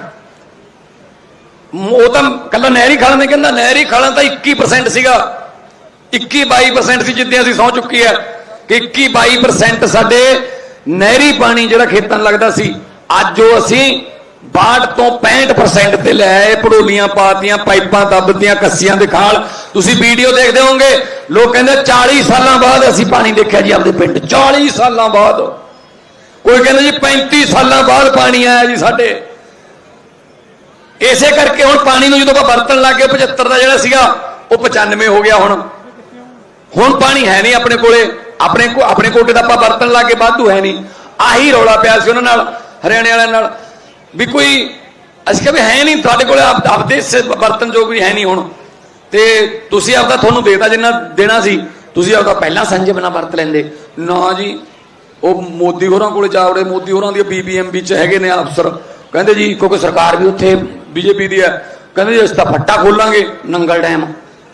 ਉਹ ਤਾਂ ਕੱਲਾ ਨਹਿਰੀ ਖਾਲਾਂ ਨੇ ਕਹਿੰਦਾ, ਨਹਿਰੀ ਖਾਲਾਂ ਤਾਂ 21% ਸੀਗਾ। 21 22% ਸੀ ਜਿੱਦਾਂ ਅਸੀਂ ਸੌ ਚੁੱਕੀ ਹੈ। ਕਿ 21 22% ਸਾਡੇ ਨਹਿਰੀ ਪਾਣੀ ਜਿਹੜਾ ਖੇਤਾਂ ਨੂੰ ਲੱਗਦਾ ਸੀ, ਅੱਜ ਉਹ ਅਸੀਂ 62 ਤੋਂ 65% ਤੇ ਲੈ ਆਏ, ਪੜੋਲੀਆਂ ਪਾਤੀਆਂ, ਪਾਈਪਾਂ ਦੱਬਤੀਆਂ ਕੱਸੀਆਂ ਦੇ ਖਾਲ। ਤੁਸੀਂ ਵੀਡੀਓ ਦੇਖਦੇ ਹੋਵੋਗੇ ਲੋਕ ਕਹਿੰਦੇ 40 ਸਾਲਾਂ ਬਾਅਦ ਅਸੀਂ ਪਾਣੀ ਦੇਖਿਆ ਜੀ ਆਪਦੇ ਪਿੰਡ 40 ਸਾਲਾਂ ਬਾਅਦ। ਕੋਈ ਕਹਿੰਦਾ ਜੀ 35 ਸਾਲਾਂ ਬਾਅਦ ਪਾਣੀ ਆਇਆ ਜੀ ਸਾਡੇ। ਇਸੇ ਕਰਕੇ ਹੁਣ ਪਾਣੀ ਨੂੰ ਜਦੋਂ ਆਪਾਂ ਵਰਤਣ ਲੱਗੇ 75 ਦਾ ਜਿਹੜਾ ਸੀਗਾ, ਉਹ 95 ਹੋ ਗਿਆ ਹੁਣ। ਹੁਣ ਪਾਣੀ ਹੈ ਨਹੀਂ ਆਪਣੇ ਕੋਲੇ। ਆਪਣੇ ਕੋ, ਆਪਣੇ ਕੋਟੇ ਦਾ ਆਪਾਂ ਵਰਤਣ ਲੱਗੇ ਵਾਧੂ ਹੈ ਨਹੀਂ। ਆਹੀ ਰੌਲਾ ਪਿਆ ਸੀ ਉਹਨਾਂ ਨਾਲ, ਹਰਿਆਣੇ ਵਾਲਿਆਂ ਨਾਲ। ਵੀ ਕੋਈ, ਅਸੀਂ ਕਿਹਾ ਵੀ ਹੈ ਨਹੀਂ, ਤੁਹਾਡੇ ਕੋਲੇ ਆਪਦੇ ਸ ਵਰਤਨ ਜੋ ਕੋਈ ਹੈ ਨਹੀਂ ਹੁਣ। ਤੇ ਤੁਸੀਂ ਆਪਦਾ ਤੁਹਾਨੂੰ ਦੇਤਾ ਜਿੰਨਾ ਦੇਣਾ ਸੀ, ਤੁਸੀਂ ਆਪਦਾ ਪਹਿਲਾਂ ਸੰਜੇ ਬਣਾ ਵਰਤ ਲੈਂਦੇ। ਨਾ ਜੀ, ਉਹ ਮੋਦੀ ਹੋਰਾਂ ਕੋਲੇ ਜਾ ਮੋਦੀ ਹੋਰਾਂ ਦੀ ਬੀਬੀਐਮਬੀ ਚ ਹੈਗੇ ਨੇ ਅਫਸਰ। ਕਹਿੰਦੇ ਜੀ, ਕਿਉਂਕਿ ਸਰਕਾਰ ਵੀ ਉੱਥੇ ਬੀਜੇਪੀ ਦੀ ਹੈ। ਕਹਿੰਦੇ ਜੀ, ਅਸੀਂ ਤਾਂ ਫੱਟਾ ਖੋਲਾਂਗੇ ਨੰਗਲ ਡੈਮ।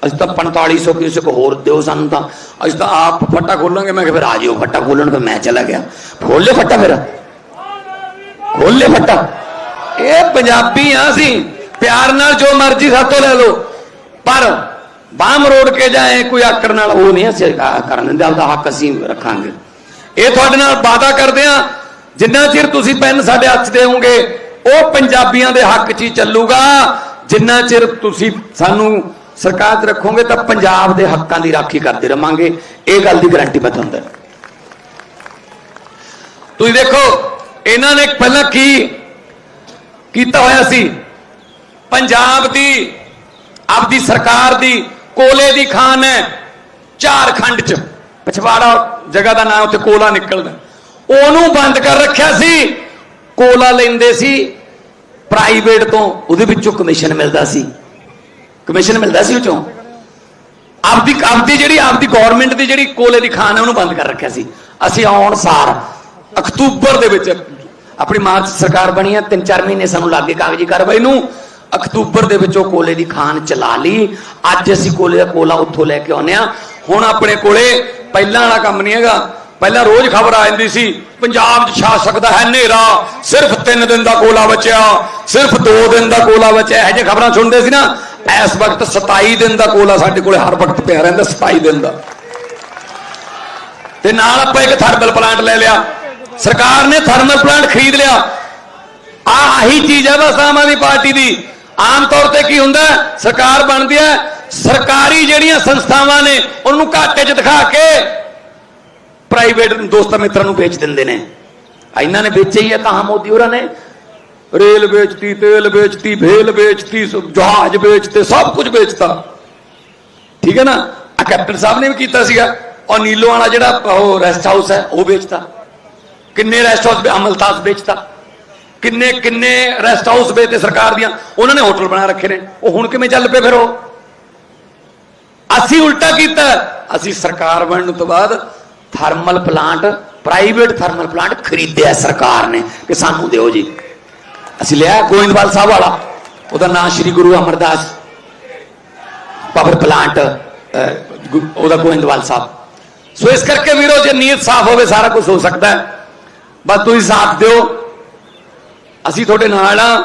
ਅਸੀਂ ਤਾਂ 4500 ਕਿਊਸਕ ਹੋਰ ਦਿਓ ਸਾਨੂੰ ਤਾਂ। ਅਸੀਂ ਤਾਂ ਆਪ ਫੱਟਾ ਖੋਲਾਂਗੇ। ਮੈਂ ਕਿਹਾ, ਫਿਰ ਆ ਜਿਓ ਫੱਟਾ ਖੋਲਣ, ਫਿਰ ਮੈਂ ਚਲਾ ਗਿਆ। ਖੋਲ ਲਿਓ ਫੱਟਾ ਫਿਰ। ਖੋਲ ਲਿਓ ਫੱਟਾ। ਇਹ ਪੰਜਾਬੀ ਆ ਅਸੀਂ। ਪਿਆਰ ਨਾਲ ਜੋ ਮਰਜ਼ੀ ਸਾਤੋਂ ਲੈ ਲਓ। ਪਰ ਬਾਹਮ ਮਰੋੜ ਕੇ ਜਾਏ, ਕੋਈ ਆਕੜ ਨਾਲ ਉਹ ਨਹੀਂ ਅਸੀਂ ਆ- ਕਰਨ ਦਿੰਦੇ, ਆਪਦਾ ਹੱਕ ਅਸੀਂ ਰੱਖਾਂਗੇ। ਇਹ ਤੁਹਾਡੇ ਨਾਲ ਵਾਅਦਾ ਕਰਦੇ ਆ ਜਿੰਨਾ ਚਿਰ ਤੁਸੀਂ ਪੈਨ ਸਾਡੇ ਹੱਥ 'ਚ ਦੇਵੋਗੇ ਉਹ ਪੰਜਾਬੀਆਂ ਦੇ ਹੱਕ 'ਚ ਹੀ ਚੱਲੂਗਾ। ਜਿੰਨਾ ਚਿਰ ਤੁਸੀਂ ਸਾਨੂੰ ਸਰਕਾਰ 'ਚ ਰੱਖੋਗੇ, ਤਾਂ ਪੰਜਾਬ ਦੇ ਹੱਕਾਂ ਦੀ ਰਾਖੀ ਕਰਦੇ ਰਵਾਂਗੇ। ਇਹ ਗੱਲ ਦੀ ਗਾਰੰਟੀ ਮੈਂ ਤੁਹਾਨੂੰ ਦਿੰਦਾ। ਤੁਸੀਂ ਦੇਖੋ, ਇਹਨਾਂ ਨੇ ਪਹਿਲਾਂ ਕੀ ਕੀਤਾ ਹੋਇਆ ਸੀ? ਪੰਜਾਬ ਦੀ ਆਪਦੀ ਸਰਕਾਰ ਦੀ ਕੋਲੇ ਦੀ ਖਾਨ ਹੈ, ਝਾਰਖੰਡ ਚ। ਪਛਵਾੜਾ ਜਗ੍ਹਾ ਦਾ ਨਾਮ ਉੱਥੇ ਕੋਲਾ ਨਿਕਲਦਾ। ਉਹਨੂੰ ਬੰਦ ਕਰ ਰੱਖਿਆ ਸੀ। ਕੋਲਾ ਲੈਂਦੇ ਸੀ। ਪ੍ਰਾਈਵੇਟ ਤੋਂ ਉਹਦੇ ਵਿੱਚੋਂ ਕਮਿਸ਼ਨ ਮਿਲਦਾ ਸੀ। ਕਮਿਸ਼ਨ ਮਿਲਦਾ ਸੀ ਉਹ ਆਪਦੀ ਆਪਦੀ ਜਿਹੜੀ, ਆਪਦੀ ਗਵਰਨਮੈਂਟ ਦੀ ਜਿਹੜੀ ਕੋਲੇ ਦੀ ਖਾਨ ਹੈ, ਉਹਨੂੰ ਬੰਦ ਕਰ ਰੱਖਿਆ ਸੀ। ਅਸੀਂ ਆਉਣ ਸਾਰ ਅਕਤੂਬਰ ਦੇ ਵਿੱਚ ਆਪਣੀ ਮਾਰਚ ਸਰਕਾਰ ਬਣੀ ਹੈ। ਤਿੰਨ ਚਾਰ ਮਹੀਨੇ ਸਾਨੂੰ ਲੱਗੇ ਕਾਗਜ਼ੀ ਕਾਰਵਾਈ ਨੂੰ। ਅਕਤੂਬਰ ਦੇ ਵਿੱਚ ਉਹ ਕੋਲੇ ਦੀ ਖਾਨ ਚਲਾ ਲਈ। ਅੱਜ ਅਸੀਂ ਕੋਲੇ ਦਾ ਕੋਲਾ ਉੱਥੋਂ ਲੈ ਕੇ ਆਉਂਦੇ ਆ ਹੁਣ ਆਪਣੇ ਕੋਲੇ ਪਹਿਲਾਂ ਵਾਲਾ ਕੰਮ ਨਹੀਂ ਹੈਗਾ। ਪਹਿਲਾਂ ਰੋਜ਼ ਖਬਰ ਆ ਜਾਂਦੀ ਸੀ, ਪੰਜਾਬ 'ਚ ਛਾ ਸਕਦਾ ਹੈ ਹਨੇਰਾ। ਸਿਰਫ 3 ਦਿਨ ਦਾ ਕੋਲਾ ਬਚਿਆ। ਸਿਰਫ 2 ਦਿਨ ਦਾ ਕੋਲਾ ਬਚਿਆ। ਇਹ ਜੇ ਖਬਰਾਂ ਸੁਣਦੇ ਸੀ ਨਾ, ਇਸ ਵਕਤ 27 ਦਿਨ ਦਾ ਕੋਲਾ ਸਾਡੇ ਕੋਲੇ ਹਰ ਵਕਤ ਪਿਆ ਰਹਿੰਦਾ 27 ਦਿਨ ਦਾ। ਤੇ ਨਾਲ ਆਪਾਂ ਇੱਕ ਥਰਮਲ ਪਲਾਂਟ ਲੈ ਲਿਆ। ਸਰਕਾਰ ਨੇ ਥਰਮਲ ਪਲਾਂਟ ਖਰੀਦ ਲਿਆ। ਆਹੀ ਚੀਜ਼ ਹੈ ਬਸ, ਆਮ ਆਦਮੀ ਪਾਰਟੀ ਦੀ। ਆਮ ਤੌਰ ਤੇ ਕੀ ਹੁੰਦਾ? ਸਰਕਾਰ ਬਣਦੀ ਹੈ, ਸਰਕਾਰੀ ਜਿਹੜੀਆਂ ਸੰਸਥਾਵਾਂ ਨੇ, ਉਹਨੂੰ ਘਾਟੇ 'ਚ ਦਿਖਾ ਕੇ ਪ੍ਰਾਈਵੇਟ ਦੋਸਤਾਂ ਮਿੱਤਰਾਂ ਨੂੰ ਵੇਚ ਦਿੰਦੇ ਨੇ। ਇਹਨਾਂ ਨੇ ਵੇਚੇ ਹੀ ਹੈ ਤਾਂ ਮੋਦੀ ਹੋਰਾਂ ਨੇ। ਰੇਲ ਵੇਚਤੀ, ਤੇਲ ਵੇਚਤੀ, ਭੇਲ ਵੇਚਤੀ ਜਹਾਜ਼ ਵੇਚਤੇ, ਸਭ ਕੁਝ ਵੇਚਤਾ। ਠੀਕ ਹੈ ਨਾ? ਆ ਕੈਪਟਨ ਸਾਹਿਬ ਨੇ ਵੀ ਕੀਤਾ ਸੀਗਾ। ਔਰ ਨੀਲੋ ਵਾਲਾ ਜਿਹੜਾ ਉਹ ਰੈਸਟ ਹਾਊਸ ਹੈ, ਉਹ ਵੇਚਤਾ। ਕਿੰਨੇ ਰੈਸਟ ਹਾਊਸ ਅਮਲਤਾਸ ਵੇਚਤਾ। ਕਿੰਨੇ ਕਿੰਨੇ ਰੈਸਟ ਹਾਊਸ ਵੇਚਤੇ ਸਰਕਾਰ ਦੀਆਂ ਉਹਨਾਂ ਨੇ ਹੋਟਲ ਬਣਾ ਰੱਖੇ ਨੇ। ਉਹ ਹੁਣ ਕਿਵੇਂ ਚੱਲ ਪਏ ਫਿਰ ਉਹ? ਅਸੀਂ ਉਲਟਾ ਕੀਤਾ। ਅਸੀਂ ਸਰਕਾਰ ਬਣਨ ਤੋਂ ਬਾਅਦ thermal plant private thermal plant ਖਰੀਦਿਆ ਸਰਕਾਰ ਨੇ ਕਿ ਸਾਨੂੰ ਦਿਓ ਜੀ। ਅਸੀਂ ਲਿਆ ਗੋਇੰਦਵਾਲ ਸਾਹਿਬ ਵਾਲਾ। ਉਹਦਾ ਨਾਮ ਸ੍ਰੀ ਗੁਰੂ ਅਮਰਦਾਸ ਪਾਵਰ ਪਲਾਂਟ ਅਹ, ਉਹਦਾ ਗੋਇੰਦਵਾਲ ਸਾਹਿਬ। ਸੋ ਇਸ ਕਰਕੇ ਵੀਰੋ ਜੇ ਨੀਅਤ ਸਾਫ਼ ਹੋਵੇ ਸਾਰਾ ਕੁਝ ਹੋ ਸਕਦਾ ਬਸ ਤੁਸੀਂ ਸਾਥ ਦਿਓ। ਅਸੀਂ ਤੁਹਾਡੇ ਨਾਲ ਆ।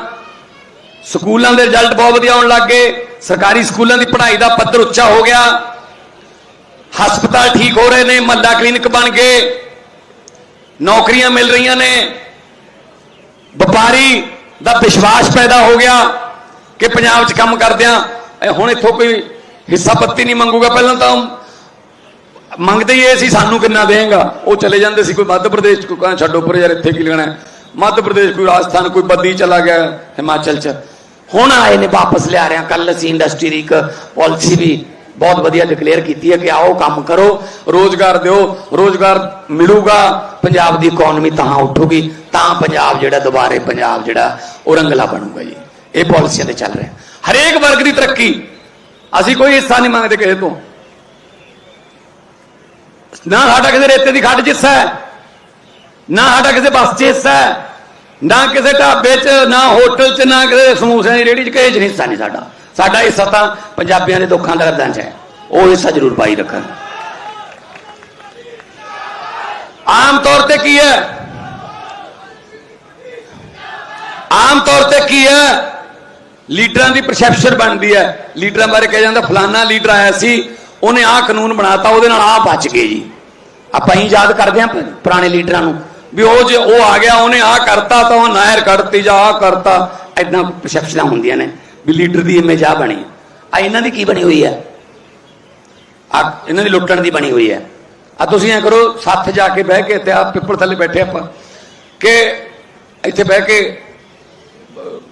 ਸਕੂਲਾਂ ਦੇ ਰਿਜ਼ਲਟ ਬਹੁਤ ਵਧੀਆ ਆਉਣ ਲੱਗ ਗਏ। ਸਰਕਾਰੀ ਸਕੂਲਾਂ ਦੀ ਪੜ੍ਹਾਈ ਦਾ ਪੱਧਰ ਉੱਚਾ ਹੋ ਗਿਆ। ਹਸਪਤਾਲ ਠੀਕ ਹੋ ਰਹੇ ਨੇ, ਮਹੱਲਾ ਕਲੀਨਿਕ ਬਣ ਗਏ। ਨੌਕਰੀਆਂ ਮਿਲ ਰਹੀਆਂ ਨੇ। ਵਪਾਰੀ ਦਾ ਵਿਸ਼ਵਾਸ ਪੈਦਾ ਹੋ ਗਿਆ ਕਿ ਪੰਜਾਬ 'ਚ ਕੰਮ ਕਰਦਿਆਂ ਹੁਣ ਇੱਥੋਂ ਕੋਈ ਹਿੱਸਾ ਪੱਤੀ ਨਹੀਂ ਮੰਗੂਗਾ। ਪਹਿਲਾਂ ਤਾਂ ਮੰਗਦੇ ਹੀ ਇਹ ਸੀ, ਸਾਨੂੰ ਕਿੰਨਾ ਦੇਗਾ ਉਹ ਚਲੇ ਜਾਂਦੇ ਸੀ, ਕੋਈ ਮੱਧ ਪ੍ਰਦੇਸ਼ ਕੋਈ ਛੱਡੋ ਪਰ ਯਾਰ, ਇੱਥੇ ਕੀ ਲੈਣਾ ਮੱਧ ਪ੍ਰਦੇਸ਼ ਕੋਈ ਰਾਜਸਥਾਨ, ਕੋਈ ਬੱਦੀ ਚਲਾ ਗਿਆ, ਹਿਮਾਚਲ ਚ। ਹੁਣ ਆਏ ਨੇ, ਵਾਪਸ ਲਿਆ ਰਿਆਂ ਕੱਲ ਅਸੀਂ ਇੰਡਸਟਰੀ ਦੀ ਇੱਕ ਪਾਲਿਸੀ ਵੀ ਬਹੁਤ ਵਧੀਆ ਡਿਕਲੇਅਰ ਕੀਤੀ ਹੈ ਕਿ ਆਓ, ਕੰਮ ਕਰੋ, ਰੋਜ਼ਗਾਰ ਦਿਓ। ਰੋਜ਼ਗਾਰ ਮਿਲੂਗਾ, ਪੰਜਾਬ ਦੀ ਇਕਨੋਮੀ ਤਾਂ ਉੱਠੂਗੀ, ਤਾਂ ਪੰਜਾਬ ਜਿਹੜਾ ਦੁਬਾਰੇ ਪੰਜਾਬ ਜਿਹੜਾ ਉਹ ਰੰਗਲਾ ਬਣੂਗਾ ਜੀ। ਇਹ ਪਾਲਿਸੀਆਂ ਤੇ ਚੱਲ ਰਿਹਾ। ਹਰੇਕ ਵਰਗ ਦੀ ਤਰੱਕੀ। ਅਸੀਂ ਕੋਈ ਹਿੱਸਾ ਨਹੀਂ ਮੰਗਦੇ ਕਿਸੇ ਤੋਂ। ਨਾ ਸਾਡਾ ਕਿਸੇ ਰੇਤੇ ਦੀ ਖੱਡ ਜਿੱਸਾ ਹੈ। ਨਾ ਸਾਡਾ ਕਿਸੇ ਬੱਸ 'ਚ ਹਿੱਸਾ ਹੈ, ਨਾ ਕਿਸੇ ਢਾਬੇ 'ਚ, ਨਾ ਹੋਟਲ 'ਚ, ਨਾ ਕਿਸੇ ਸਮੋਸਿਆਂ ਦੀ ਰੇਹੜੀ 'ਚ, ਕਿਸੇ 'ਚ ਹਿੱਸਾ ਨਹੀਂ ਸਾਡਾ। ਸਾਡਾ ਹਿੱਸਾ ਤਾਂ ਪੰਜਾਬੀਆਂ ਦੇ ਦੁੱਖਾਂ ਦਰਦਾਂ 'ਚ ਹੈ। ਉਹ ਹਿੱਸਾ ਜ਼ਰੂਰ ਪਾਈ ਰੱਖਣ। ਆਮ ਤੌਰ ਤੇ ਕੀ ਹੈ? ਆਮ ਤੌਰ ਤੇ ਕੀ ਹੈ? ਲੀਡਰਾਂ ਦੀ ਪਰਸੈਪਸ਼ਨ ਬਣਦੀ ਹੈ। ਲੀਡਰਾਂ ਬਾਰੇ ਕਿਹਾ ਜਾਂਦਾ, ਫਲਾਨਾ ਲੀਡਰ ਆਇਆ ਸੀ, ਉਹਨੇ ਆਹ ਕਾਨੂੰਨ ਬਣਾਤਾ, ਉਹਦੇ ਨਾਲ ਆਹ ਬਚ ਗਏ ਜੀ। ਆਪਾਂ ਹੀ ਯਾਦ ਕਰਦੇ ਹਾਂ ਪੁਰਾਣੇ ਲੀਡਰਾਂ ਨੂੰ। ਵੀ ਉਹ ਜੇ ਉਹ ਆ ਗਿਆ, ਉਹਨੇ ਆਹ ਕਰਤਾ ਤਾਂ ਉਹ ਨਾਇਰ ਕੱਢਤੀ ਜਾਂ ਆਹ ਕਰਤਾ। ਐਦਾਂ ਪਰਸੈਪਸ਼ਨਾਂ ਹੁੰਦੀਆਂ ਨੇ ਵੀ ਲੀਡਰ ਦੀ ਇਮੇਜ ਆ ਬਣੀ ਆ ਇਹਨਾਂ ਦੀ ਕੀ ਬਣੀ ਹੋਈ ਹੈ? ਆ ਇਹਨਾਂ ਦੀ ਲੁੱਟਣ ਦੀ ਬਣੀ ਹੋਈ ਹੈ। ਆ ਤੁਸੀਂ ਐ ਕਰੋ, ਸੱਥ ਜਾ ਕੇ ਬਹਿ ਕੇ ਤੇ ਆ ਪਿੱਪਲ ਥੱਲੇ ਬੈਠੇ ਆਪਾਂ ਕਿ ਇੱਥੇ ਬਹਿ ਕੇ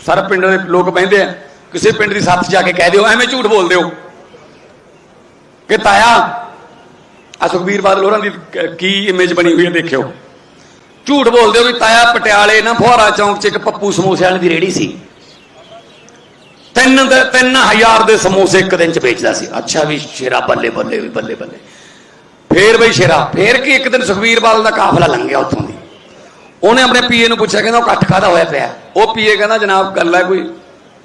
ਸਾਰੇ ਪਿੰਡ ਦੇ ਲੋਕ ਬਹਿੰਦੇ ਆ, ਕਿਸੇ ਪਿੰਡ ਦੀ ਸੱਥ ਜਾ ਕੇ ਕਹਿ ਦਿਓ, ਐਵੇਂ ਝੂਠ ਬੋਲਦੇ ਹੋ ਕਿ ਤਾਇਆ ਆ ਸੁਖਬੀਰ ਬਾਦਲ ਹੋਰਾਂ ਦੀ ਕੀ ਇਮੇਜ ਬਣੀ ਹੋਈ ਹੈ ਦੇਖਿਓ। ਝੂਠ ਬੋਲਦੇ ਹੋ ਵੀ ਤਾਇਆ ਪਟਿਆਲੇ ਨਾ ਫੁਹਾਰਾ ਚੌਂਕ 'ਚ ਇੱਕ ਪੱਪੂ ਸਮੋਸੇ ਵਾਲੇ ਦੀ ਰੇੜੀ ਸੀ। ਤਿੰਨ ਦੇ 3000 ਦੇ ਸਮੋਸੇ ਇੱਕ ਦਿਨ 'ਚ ਵੇਚਦਾ ਸੀ। ਅੱਛਾ ਵੀ ਸ਼ੇਰਾ ਬੱਲੇ ਬੱਲੇ, ਵੀ ਬੱਲੇ ਬੱਲੇ। ਫੇਰ ਬਈ ਸ਼ੇਰਾ, ਫੇਰ ਕੀ ਇੱਕ ਦਿਨ ਸੁਖਬੀਰ ਬਾਦਲ ਦਾ ਕਾਫਲਾ ਲੰਘਿਆ ਉੱਥੋਂ ਦੀ। ਉਹਨੇ ਆਪਣੇ ਪੀਏ ਨੂੰ ਪੁੱਛਿਆ, ਕਹਿੰਦਾ ਉਹ ਇਕੱਠ ਕਾਹਦਾ ਹੋਇਆ ਪਿਆ? ਉਹ ਪੀਏ ਕਹਿੰਦਾ, ਜਨਾਬ, ਗੱਲ ਹੈ ਕੋਈ?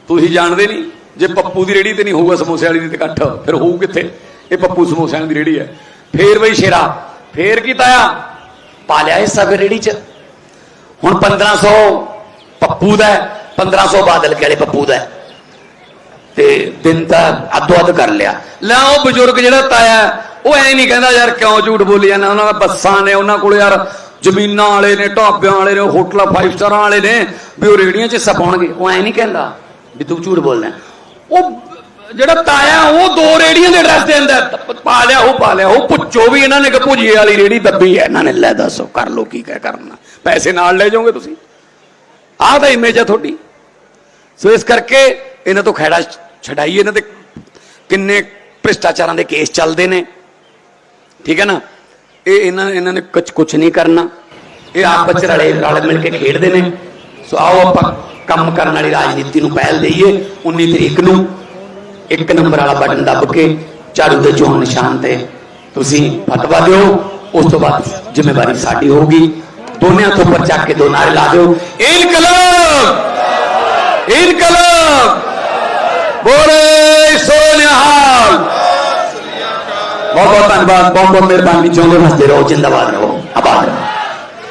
ਤੁਸੀਂ ਜਾਣਦੇ ਨਹੀਂ? ਜੇ ਪੱਪੂ ਦੀ ਰੇੜੀ ਤੇ ਨਹੀਂ ਹੋਊਗਾ ਸਮੋਸੇ ਵਾਲੀ ਦੀ ਤੇ ਇਕੱਠ, ਫਿਰ ਹੋਊ ਕਿੱਥੇ? ਇਹ ਪੱਪੂ ਸਮੋਸਿਆਂ ਦੀ ਰੇੜੀ ਹੈ। ਫੇਰ ਬਈ ਸ਼ੇਰਾ, ਫੇਰ ਕੀ ਤਾਇਆ? ਪਾ ਲਿਆ ਹਿੱਸਾ ਫਿਰ ਰੇੜੀ 'ਚ। ਹੁਣ 1500 ਪੱਪੂ ਦਾ 1500 ਬਾਦਲ ਕੇ ਪੱਪੂ ਦਾ ਤੇ ਦਿਨ ਤਾਂ ਅੱਧੋ ਅੱਧ ਕਰ ਲਿਆ। ਲੈ ਉਹ ਬਜ਼ੁਰਗ ਜਿਹੜਾ ਤਾਇਆ ਉਹ ਐ ਨਹੀਂ ਕਹਿੰਦਾ ਯਾਰ ਕਿਉਂ ਝੂਠ ਬੋਲੀ ਜਾਂਦਾ, ਉਹਨਾਂ ਦਾ ਬੱਸਾਂ ਨੇ, ਉਹਨਾਂ ਕੋਲ ਯਾਰ ਜ਼ਮੀਨਾਂ ਵਾਲੇ ਨੇ, ਢਾਬਿਆਂ ਵਾਲੇ ਨੇ, ਹੋਟਲਾਂ 5 ਸਟਾਰਾਂ ਵਾਲੇ ਨੇ, ਵੀ ਉਹ ਰੇੜੀਆਂ 'ਚ ਹਿੱਸਾ ਪਾਉਣਗੇ ਉਹ ਐ ਨਹੀਂ ਕਹਿੰਦਾ ਵੀ ਤੂੰ ਝੂਠ ਬੋਲਦਾ। ਉਹ ਜਿਹੜਾ ਤਾਇਆ, ਉਹ ਦੋ ਰੇੜੀਆਂ ਦੇ ਐਡਰੈਸ ਦੇ ਦਿੰਦਾ ਪਾ ਲਿਆ, ਉਹ ਪਾ ਲਿਆ, ਉਹ ਪੁੱਛੋ ਵੀ ਇਹਨਾਂ ਨੇ ਕਿ ਭੁਜੀਏ ਵਾਲੀ ਰੇੜੀ ਦੱਬੀ ਹੈ। ਇਹਨਾਂ ਨੇ, ਲੈ ਦੱਸੋ, ਕਰ ਲੋ ਕੀ ਕਹਿ ਕਰਨਾ। ਪੈਸੇ ਨਾਲ ਲੈ ਜਾਓਗੇ ਤੁਸੀਂ? ਆਹ ਤਾਂ ਇਮੇਜ ਹੈ ਤੁਹਾਡੀ। ਸੋ ਇਸ ਕਰਕੇ ਇਹਨਾਂ ਤੋਂ ਖੈੜਾ ਛਡਾਈਏ ਇਹਨਾਂ ਤੇ ਕਿੰਨੇ ਭ੍ਰਿਸ਼ਟਾਚਾਰਾਂ ਦੇ ਕੇਸ ਚੱਲਦੇ ਨੇ। ਠੀਕ ਹੈ ਨਾ? ਇਹ ਇਹਨਾਂ ਇਹਨਾਂ ਨੇ ਕੁਝ ਕੁਝ ਨਹੀਂ ਕਰਨਾ। ਇਹ ਆਪਸ ਚ ਰਲੇ, ਰਲ ਮਿਲ ਕੇ ਖੇਡਦੇ ਨੇ। ਸੋ ਆਓ ਆਪਾਂ ਕੰਮ ਕਰਨ ਵਾਲੀ ਰਾਜਨੀਤੀ ਨੂੰ ਪਹਿਲ ਦੇਈਏ। 19 ਤਰੀਕ ਨੂੰ ਇੱਕ ਨੰਬਰ ਵਾਲਾ ਬਟਨ ਦੱਬ ਕੇ ਝਾੜੂ ਦੇ ਚੋਣ ਨਿਸ਼ਾਨ ਤੇ ਤੁਸੀਂ ਫਤਵਾ ਦਿਓ ਉਸ ਤੋਂ ਬਾਅਦ ਜ਼ਿੰਮੇਵਾਰੀ ਸਾਡੀ ਹੋਊਗੀ ਦੋਨੇ ਹੱਥੋਂ ਉੱਪਰ ਚੱਕ ਕੇ ਦੋ ਨਾਰੇ ਲਾ ਦਿਓ ਇਨਕਲਾਬ ਇਨਕਲਾਬ ਬੋਲੇ ਸੋਨਿਹਾਲ ਬਹੁਤ ਬਹੁਤ ਧੰਨਵਾਦ ਬਹੁਤ ਬਹੁਤ ਮਿਹਰਬਾਨੀ ਚਾਹੁੰਦੇ ਵਸਦੇ ਰਹੋ ਜਿੰਦਾਬਾਦ ਰਹੋ